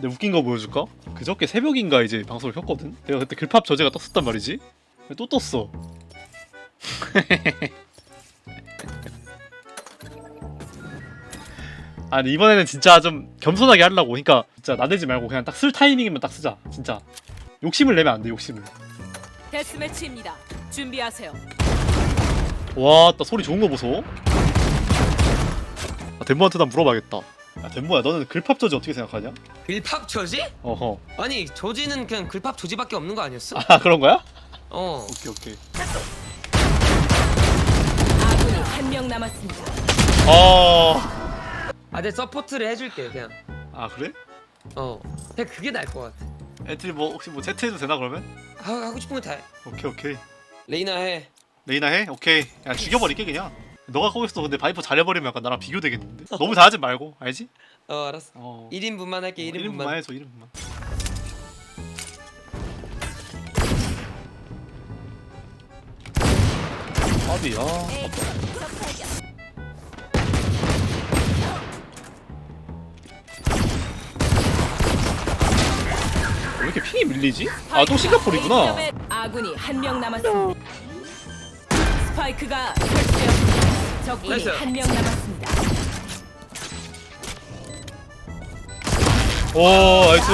근데 웃긴 거 보여줄까? 그저께 새벽인가 이제 방송을 켰거든? 내가 그때 글팝 저제가 떴었단 말이지? 또 떴어 아 근데 이번에는 진짜 좀 겸손하게 하려고 그러니까 진짜 나대지 말고 그냥 딱 쓸 타이밍이면 딱 쓰자 진짜 욕심을 내면 안 돼 욕심을 데스매치입니다. 준비하세요. 와나 소리 좋은 거 보소 아, 덴모한테 난 물어봐야겠다 야 덴모야 너는 글팝 저지 어떻게 생각하냐? 글팝 조지? 어허 아니 조지는 그냥 글팝 조지밖에 없는 거 아니었어? 아 그런 거야? 어. 오케이 오케이 아군이 한 명 남았습니다. 아, 아, 내 서포트를 해줄게 그냥. 아 그래? 어. 그냥 그게 나을 것 같아. 애들이 뭐 혹시 뭐 채트해도 되나 그러면? 하, 하고 싶은 거다 해. 오케이 오케이 레이나 해. 레이나 해? 오케이 그냥 죽여버릴게 그냥 너가 거기서 근데 바이퍼 잘해버리면 약간 나랑 비교되겠는데? 너무 잘하지 말고 알지? 어 알았어. 어 1인분만 할게 1인분만. 1인분만 해줘 1인분만 아비야 왜 이렇게 핑이 밀리지? 아 또 싱가포르구나 A점에 아군이 한 명 남았습니다. 스파이크가 설치되었습니다. 적군이 나이스. 한 명 남았습니다. 오 나이스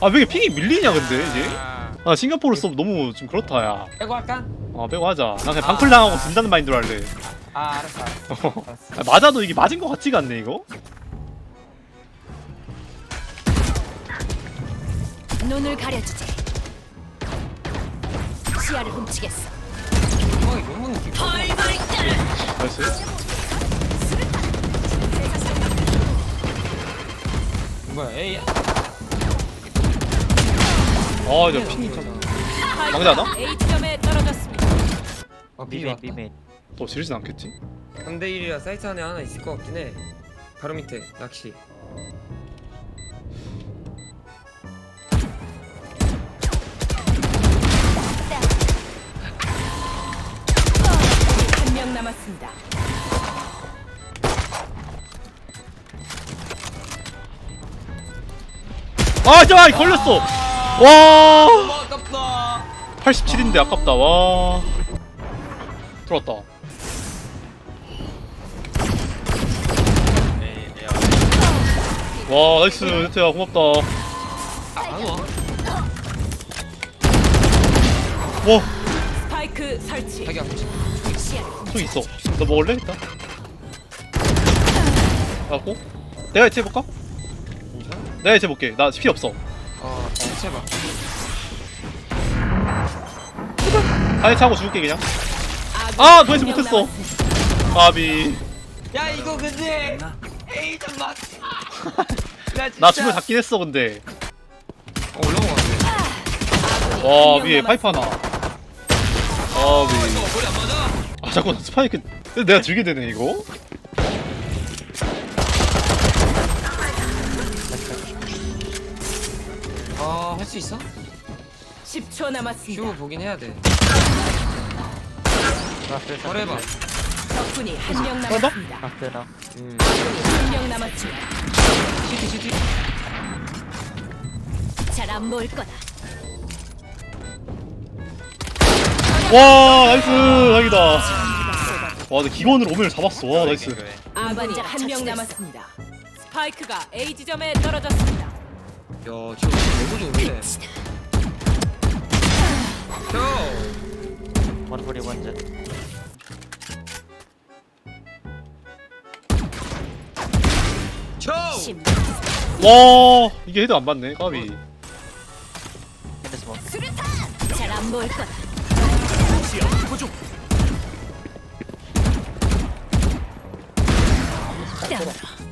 아왜 이렇게 핑이 밀리냐 근데 이제 아 싱가포르 수업 너무 좀 그렇다 야아 빼고 할까? 빼고 하자 나 그냥 방풀 당하고 진다는 마인드로 할래 아 알았어. 알았어. 알았어. 아, 맞아도 이게 맞은 것 같지가 않네 이거 눈을 가려주지. 시야를 훔치겠어. 어 이거 너무 느낌. 나이스 뭐야? 에이. 아 이제 핑이 참... 망자 나? A점에 떨어졌습니다. 어 비메인 왔다. 비메인 더 지르진 않겠지? 3대 1이라 사이트 안에 하나 있을 것 같긴 해. 바로 밑에 낚시. 남았습니다. 아 진짜 걸렸어 와어 아깝다. 87인데 아깝다 와 들어왔다 와 나이스 네트야 고맙다 안 와. 와 스파이크 설치. 자기 를총 있어 너 먹을래 일단 갖고 내가 해체 해볼까? 내가 해체 해볼게 나 피 없어 어 해봐. 다 해체하고 죽을게 그냥 아한 도대체 명 못했어. 까비 야 이거 근데 에이 좀 막. 나 진짜. 나 죽을 잡긴 했어 근데 어, 올라온 것 같아. 와 위에. 파이프 하나 아비 어 머리 안 맞아. 아 자꾸 스파이크 내가 들게 되네 이거 아 할 수 있어? 10초 남았습니다. 슈 보긴 해야 돼. 라스트 거래봐. 적군이 한명 나? 남았습니다. 라스트나 음. 한명 남았습니다. 시티 시티. 잘안 보일 거다. 와 나이스 다행이다 와 근데 기본으로 오면을 잡았어 와 나이스 아군이 한 명 남았습니다. 스파이크가 A 지점에 떨어졌습니다. 야 지금 너무 좋은데. 저. 원거리 원전 저. 심. 와 이게 헤드 안 맞네 까비 핸드스 원 잘안 보일 거다. 땀으로.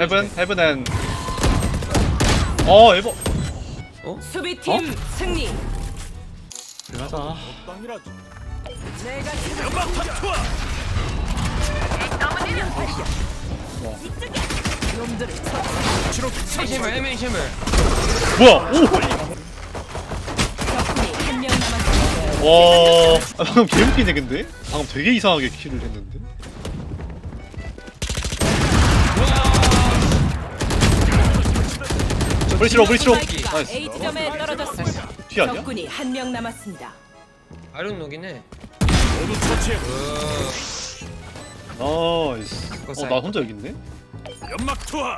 헤븐 헤븐 어 에버 수비팀 승리. 가자 내가 놈들을 쳐. 해심을 해심을. 뭐야 오! 적군이 한 명 남았습니다. 와 아, 방금 개웃기네 근데 방금 되게 이상하게 킬을 했는데 브리치로 브리치로 나이스 A 지점에 떨어졌습니다. 뒤 아니야? 적군이 한 명 남았습니다. 아이런 녹이네 나이스 어 나 혼자 여기 있네 연막 투하.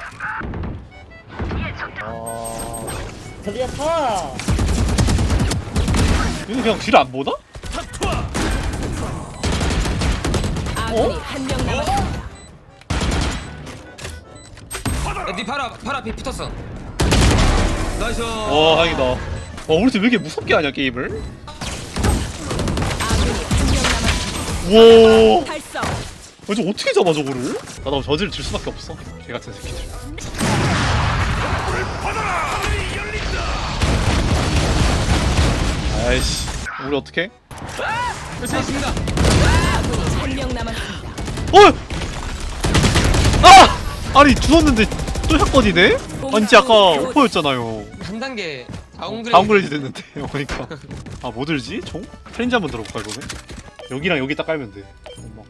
아 드디어 타! 이거 그냥 뒤를 안 보나? 탑 투하. 아군이 한명 남았습니다. 야니팔 앞, 팔 앞에 붙었어 나이스 와 다행이다 와 우리 팀왜 이렇게 무섭게 하냐 게임을 아군이 한명 남았습니다. 우와 달성. 어, 저 어떻게 잡아 저거를? 나도 저지를 질 수밖에 없어 개 같은 새끼들 아이씨 우리 어떻게? 됐습니다 아군이 한명 남았습니다. 어! 아! 아니 죽었는데 또 샷건이네? 아니 진짜 아까 오퍼였잖아요 한 단계 다운그레이드 다운그레이드 됐는데 그러니까 아 뭐 들지? 총? 프렌즈 한번 들어볼까 이거는? 여기랑 여기 딱 깔면 돼 어머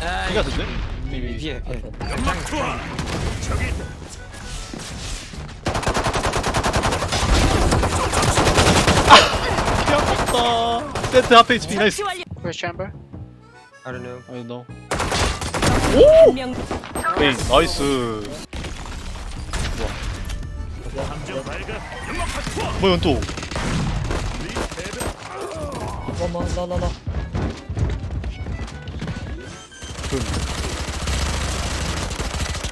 아, 피 같은데? 연막 투하. 저기 있다. 피 세트 앞에 HP 나이스. Where's chamber? I don't know I don't know 한 명. 네 나이스 함정 발각. 연막 투하. 뭐야 이건 또 어머, 너, 너, 너.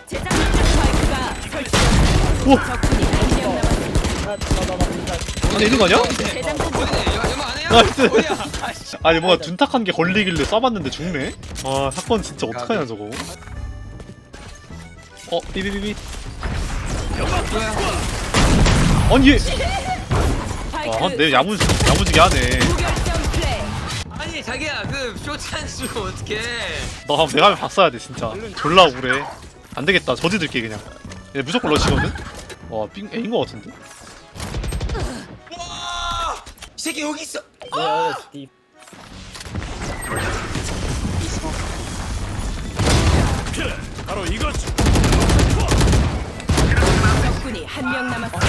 제작 스파이크가 설치되었습니다. 우와 적군이 한명 남았습니다. 아, 너, 너, 너, 너. 안에 있는 거 아니야? 나이스. 아이씨. 아니 뭔가 둔탁한 게 걸리길래 쏴봤는데 죽네? 아 사건 진짜 어떡하냐 저거 어 비비비비 뭐야 아니 얘 스파이크 아, 내 야무지, 야무지게 하네 무결점 플레이. 아니 자기야 그 쇼찬스 어떡해 너 한번 내가 한번 봤어야 돼 진짜 졸라 억울해 안 되겠다 저지 들게 그냥 얘 무조건 러시거든? 와 삥 A인 거 같은데? 와이 새끼 여기 있어 야, 디 그래. 바로 이거지. 적군이 한 명 남았습니다.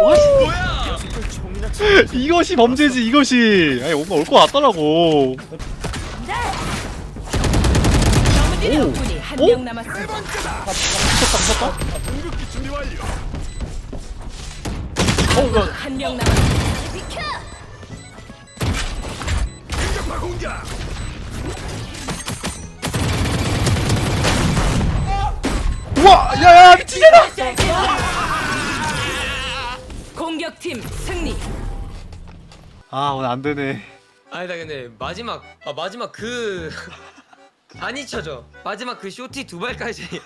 뭐야 이것이 범죄지 이것이 아니 뭔가 올거 같더라고 적군이 한 오. 명 남았습니다. 공격기 준비 완료. 어, 야, 한명 공격. 우와 야야 미치겠다 공격팀 승리. 아 오늘 안 되네 아니다 근데 마지막 아 마지막 그 안 잊혀져 마지막 그 쇼티 두 발까지